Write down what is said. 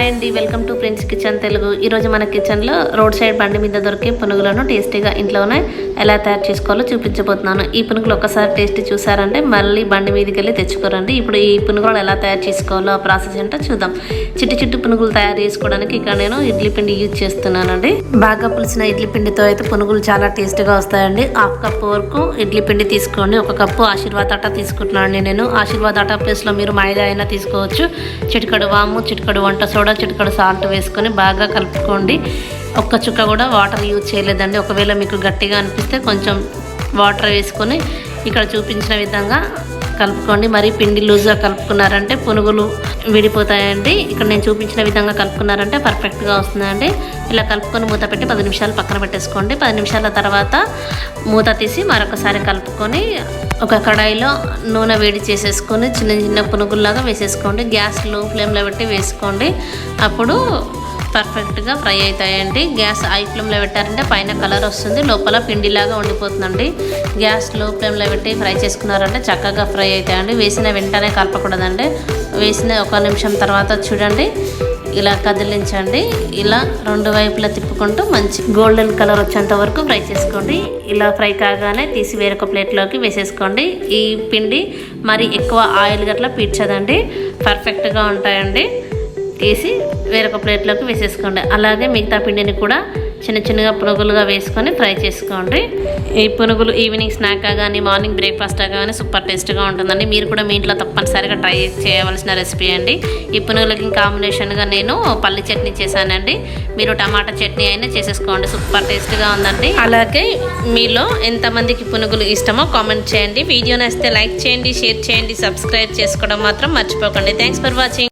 Hi అండి welcome to friends kitchen Telugu. ఈరోజు మన కిచెన్లో రోడ్ సైడ్ బండి మీద దొరికే పునుగులను టేస్టీగా ఇంట్లోనే ఎలా తయారు చేసుకోవాలో చూపించబోతున్నాను. ఈ పునుగులు ఒకసారి టేస్ట్ చూసారంటే మళ్ళీ బండి మీదకి వెళ్ళి తెచ్చుకోరండి. ఇప్పుడు ఈ పునుగులు ఎలా తయారు చేసుకోవాలో ఆ ప్రాసెస్ ఏంటో చూద్దాం. చిట్టి చిట్టు పునుగులు తయారు చేసుకోవడానికి ఇక్కడ నేను ఇడ్లీ పిండి యూజ్ చేస్తున్నానండి. బాగా పులిసిన ఇడ్లీ పిండితో అయితే పునుగులు చాలా టేస్టీగా వస్తాయండి. హాఫ్ కప్ వరకు ఇడ్లీ పిండి తీసుకోండి. ఒక కప్పు ఆశీర్వాద్ ఆటా తీసుకుంటున్నాను నేను. ఆశీర్వాద్ ఆటా ప్లేస్లో మీరు మైదా అయినా తీసుకోవచ్చు. చిటికడు వాము చిటికడు వంట సోడా చిటికడు సాల్ట్ వేసుకొని బాగా కలుపుకోండి. ఒక్క చుక్క కూడా వాటర్ యూజ్ చేయలేదండి. ఒకవేళ మీకు గట్టిగా అనిపిస్తే కొంచెం వాటర్ వేసుకొని ఇక్కడ చూపించిన విధంగా కలుపుకోండి. మరి పిండి లూజ్గా కలుపుకున్నారంటే పునుగులు విడిపోతాయండి. ఇక్కడ నేను చూపించిన విధంగా కలుపుకున్నారంటే పర్ఫెక్ట్గా వస్తుందండి. ఇలా కలుపుకొని మూత పెట్టి పది నిమిషాలు పక్కన పెట్టేసుకోండి. పది నిమిషాల తర్వాత మూత తీసి మరొకసారి కలుపుకొని ఒక కడాయిలో నూనె వేడి చేసేసుకొని చిన్న చిన్న పునుగుల్లాగా వేసేసుకోండి. గ్యాస్లో ఫ్లేమ్లో పెట్టి వేసుకోండి. అప్పుడు పర్ఫెక్ట్గా ఫ్రై అవుతాయండి. గ్యాస్ హై ఫ్లేమ్లో పెట్టారంటే పైన కలర్ వస్తుంది. లోపల పిండిలాగా ఉండిపోతుందండి. గ్యాస్లో ఫ్లేమ్లో పెట్టి ఫ్రై చేసుకున్నారంటే చక్కగా ఫ్రై అవుతాయండి. వేసిన వెంటనే కలపకూడదండి. వేసిన ఒక నిమిషం తర్వాత చూడండి. ఇలా కదిలించండి. ఇలా రెండు వైపులా తిప్పుకుంటూ మంచి గోల్డెన్ కలర్ వచ్చేంత వరకు ఫ్రై చేసుకోండి. ఇలా ఫ్రై కాగానే తీసి వేరొక ప్లేట్లోకి వేసేసుకోండి. ఈ పిండి మరి ఎక్కువ ఆయిల్ గట్లా పీడ్చదండి. పర్ఫెక్ట్గా ఉంటాయండి. తీసి వేరొక ప్లేట్లోకి వేసేసుకోండి. అలాగే మిగతా పిండిని కూడా చిన్న చిన్నగా పునుగులుగా వేసుకొని ఫ్రై చేసుకోండి. ఈ పునుగులు ఈవినింగ్ స్నాక్ కానీ మార్నింగ్ బ్రేక్ఫాస్ట్ కానీ సూపర్ టేస్ట్గా ఉంటుందండి. మీరు కూడా మీ ఇంట్లో తప్పనిసరిగా ట్రై చేయవలసిన రెసిపీ అండి. ఈ పునుగులకి కాంబినేషన్గా నేను పల్లి చట్నీ చేశానండి. మీరు టమాటా చట్నీ అయినా చేసేసుకోండి. సూపర్ టేస్ట్గా ఉందండి. అలాగే మీలో ఎంతమందికి పునుగులు ఇష్టమో కామెంట్ చేయండి. వీడియో నచ్చితే లైక్ చేయండి షేర్ చేయండి సబ్స్క్రైబ్ చేసుకోవడం మాత్రం మర్చిపోకండి. Thanks for watching.